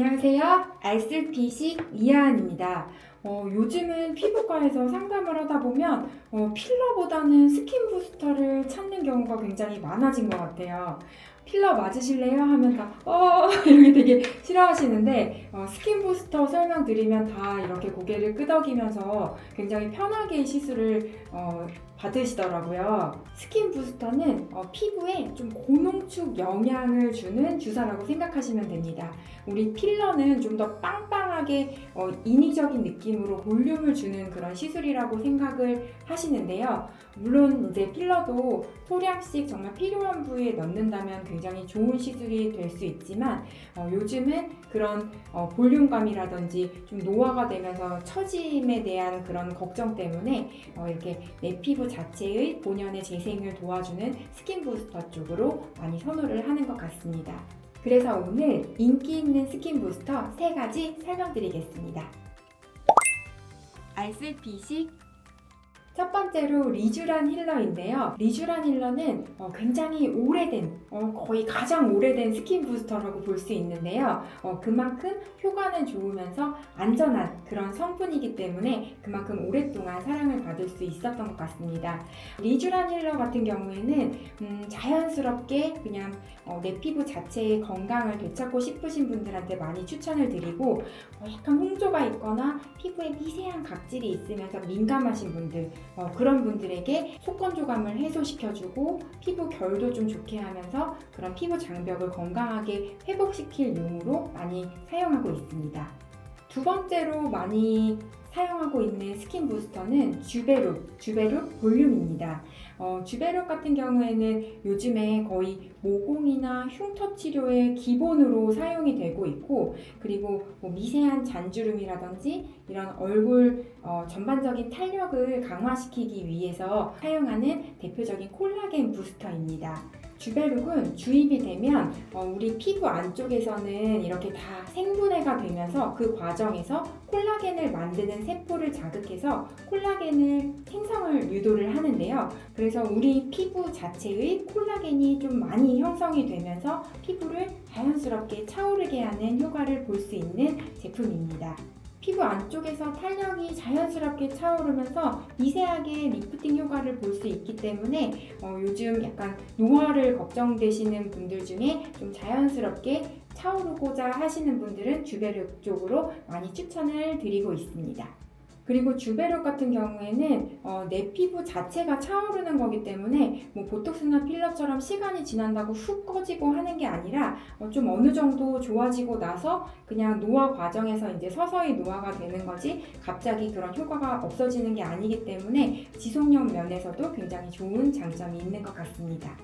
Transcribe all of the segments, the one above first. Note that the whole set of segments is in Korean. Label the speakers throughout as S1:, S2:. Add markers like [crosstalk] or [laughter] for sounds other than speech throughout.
S1: 안녕하세요. 알쓸피식 이하은입니다. 어, 요즘은 피부과에서 상담을 하다 보면 어, 필러보다는 스킨 부스터를 찾는 경우가 굉장히 많아진 것 같아요. 필러 맞으실래요? 하면 다, 어, [laughs] 이렇게 되게 싫어하시는데, 어, 스킨 부스터 설명드리면 다 이렇게 고개를 끄덕이면서 굉장히 편하게 시술을 어, 받으시더라고요. 스킨 부스터는 어, 피부에 좀 고농축 영향을 주는 주사라고 생각하시면 됩니다. 우리 필러는 좀 더 빵빵하게 어, 인위적인 느낌으로 볼륨을 주는 그런 시술이라고 생각을 하시는데요. 물론 이제 필러도 소량씩 정말 필요한 부위에 넣는다면 굉장히 좋은 시술이 될 수 있지만 어, 요즘은 그런 어, 볼륨감이라든지 좀 노화가 되면서 처짐에 대한 그런 걱정 때문에 어, 이렇게 내 피부 자체의 본연의 재생을 도와주는 스킨 부스터 쪽으로 많이 선호를 하는 것 같습니다. 그래서 오늘 인기 있는 스킨 부스터 세 가지 설명드리겠습니다. 알쓸피식 첫 번째로 리쥬란 힐러인데요. 리쥬란 힐러는 어, 굉장히 오래된, 어, 거의 가장 오래된 스킨 부스터라고 볼 수 있는데요. 어, 그만큼 효과는 좋으면서 안전한 그런 성분이기 때문에 그만큼 오랫동안 사랑을 받을 수 있었던 것 같습니다. 리쥬란 힐러 같은 경우에는 음, 자연스럽게 그냥 어, 내 피부 자체의 건강을 되찾고 싶으신 분들한테 많이 추천을 드리고 어, 약간 홍조가 있거나 피부에 미세한 각질이 있으면서 민감하신 분들 어, 그런 분들에게 속건 조감을 해소시켜주고 피부 결도 좀 좋게 하면서 그런 피부 장벽을 건강하게 회복시킬 용으로 많이 사용하고 있습니다. 두 번째로 많이 사용하고 있는 스킨 부스터는 주베룩, 주베룩 볼륨입니다. 어, 주베룩 같은 경우에는 요즘에 거의 모공이나 흉터 치료의 기본으로 사용이 되고 있고 그리고 뭐 미세한 잔주름이라든지 이런 얼굴 어, 전반적인 탄력을 강화시키기 위해서 사용하는 대표적인 콜라겐 부스터입니다. 주베룩은 주입이 되면 어, 우리 피부 안쪽에서는 이렇게 다 생분해가 되면서 그 과정에서 콜라겐을 만드는 세포를 자극해서 콜라겐을 생성을 유도를 하는데요. 그래서 우리 피부 자체의 콜라겐이 좀 많이 형성이 되면서 피부를 자연스럽게 차오르게 하는 효과를 볼 수 있는 제품입니다. 피부 안쪽에서 탄력이 자연스럽게 차오르면서 미세하게 리프팅 효과를 볼 수 있기 때문에 어, 요즘 약간 노화를 걱정되시는 분들 중에 좀 자연스럽게 차오르고자 하시는 분들은 주베룩 쪽으로 많이 추천을 드리고 있습니다. 그리고 주베룩 같은 경우에는 어, 내 피부 자체가 차오르는 거기 때문에 뭐 보톡스나 필러처럼 시간이 지난다고 훅 꺼지고 하는 게 아니라 어, 좀 어느 정도 좋아지고 나서 그냥 노화 과정에서 이제 서서히 노화가 되는 거지 갑자기 그런 효과가 없어지는 게 아니기 때문에 지속력 면에서도 굉장히 좋은 장점이 있는 것 같습니다.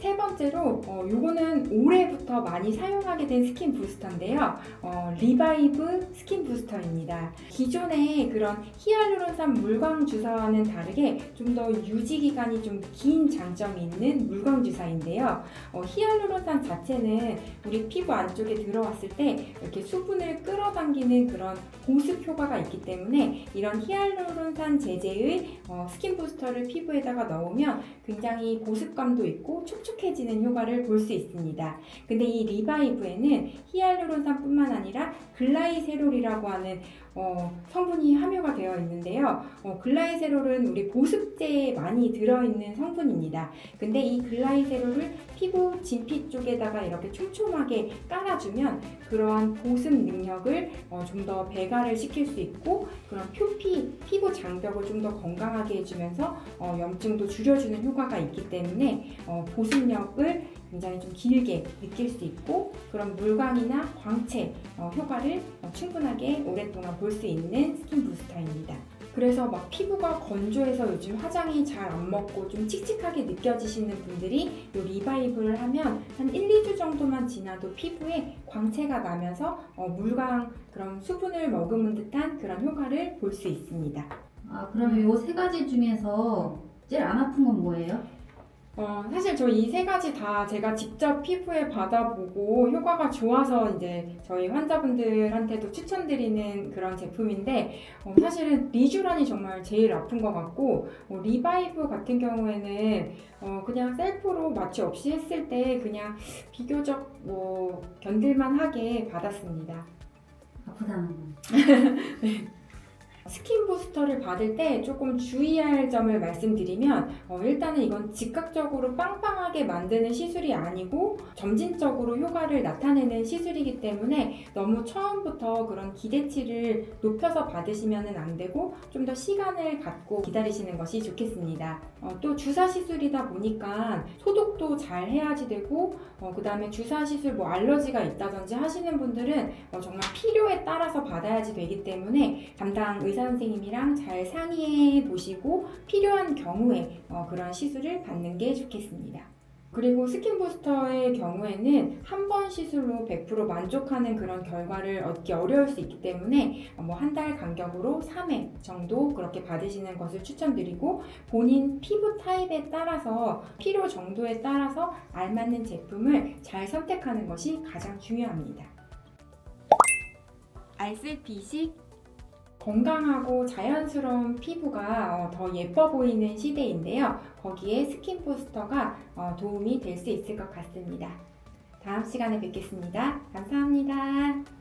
S1: 세 번째로 어, 요거는 올해부터 많이 사용하게 된 스킨 부스터인데요. 어, 리바이브 스킨 부스터입니다. 기존의 그런 히알루론산 물광 주사와는 다르게 좀 더 유지 기간이 좀 긴 장점이 있는 물광 주사인데요. 어, 히알루론산 자체는 우리 피부 안쪽에 들어왔을 때 이렇게 수분을 끌어당기는 그런 보습 효과가 있기 때문에 이런 히알루론산 제제의 어, 스킨 부스터를 피부에다가 넣으면 굉장히 보습감도 있고 촉촉 해지는 효과를 볼 수 있습니다. 근데 이 리바이브에는 히알루론산뿐만 아니라 글라이세롤이라고 하는 어, 성분이 함유가 되어 있는데요. 어, 글라이세롤은 우리 보습제에 많이 들어있는 성분입니다. 근데 이 글라이세롤을 피부 진피 쪽에다가 이렇게 촘촘하게 깔아주면 그러한 보습 능력을 어, 좀 더 배가를 시킬 수 있고 그런 표피, 피부 장벽을 좀 더 건강하게 해주면서 어, 염증도 줄여주는 효과가 있기 때문에 어, 보습 력을 굉장히 좀 길게 느낄 수 있고 그런 물광이나 광채 어, 효과를 어, 충분하게 오랫동안 볼 수 있는 스킨 부스터입니다. 그래서 막 피부가 건조해서 요즘 화장이 잘 안 먹고 좀 칙칙하게 느껴지시는 분들이 이 리바이브를 하면 한 1, 2주 정도만 지나도 피부에 광채가 나면서 어, 물광 그런 수분을 머금은 듯한 그런 효과를 볼 수 있습니다.
S2: 아, 그러면 요세 가지 중에서 제일 안 아픈 건 뭐예요?
S1: 어, 사실 저 이 세 가지 다 제가 직접 피부에 받아보고 효과가 좋아서 이제 저희 환자분들한테도 추천드리는 그런 제품인데 어, 사실은 리쥬란이 정말 제일 아픈 것 같고 어, 리바이브 같은 경우에는 어, 그냥 셀프로 마취 없이 했을 때 그냥 비교적 뭐 견딜만하게 받았습니다.
S2: 아프다는 건. [laughs]
S1: 스킨 부스터를 받을 때 조금 주의할 점을 말씀드리면 어, 일단은 이건 즉각적으로 빵빵하게 만드는 시술이 아니고 점진적으로 효과를 나타내는 시술이기 때문에 너무 처음부터 그런 기대치를 높여서 받으시면 안 되고 좀 더 시간을 갖고 기다리시는 것이 좋겠습니다. 어, 또 주사 시술이다 보니까 소독도 잘 해야지 되고 그 다음에 주사 시술 뭐 알러지가 있다든지 하시는 분들은 어, 정말 필요에 따라서 받아야지 되기 때문에 담당 의사 선생님이랑 잘 상의해 보시고 필요한 경우에 어, 그런 시술을 받는 게 좋겠습니다. 그리고 스킨 부스터의 경우에는 한 번 시술로 100% 만족하는 그런 결과를 얻기 어려울 수 있기 때문에 뭐 한 달 간격으로 3회 정도 그렇게 받으시는 것을 추천드리고 본인 피부 타입에 따라서 필요 정도에 따라서 알맞는 제품을 잘 선택하는 것이 가장 중요합니다. 알쓸피식 건강하고 자연스러운 피부가 어, 더 예뻐 보이는 시대인데요. 거기에 스킨 부스터가 어, 도움이 될 수 있을 것 같습니다. 다음 시간에 뵙겠습니다. 감사합니다.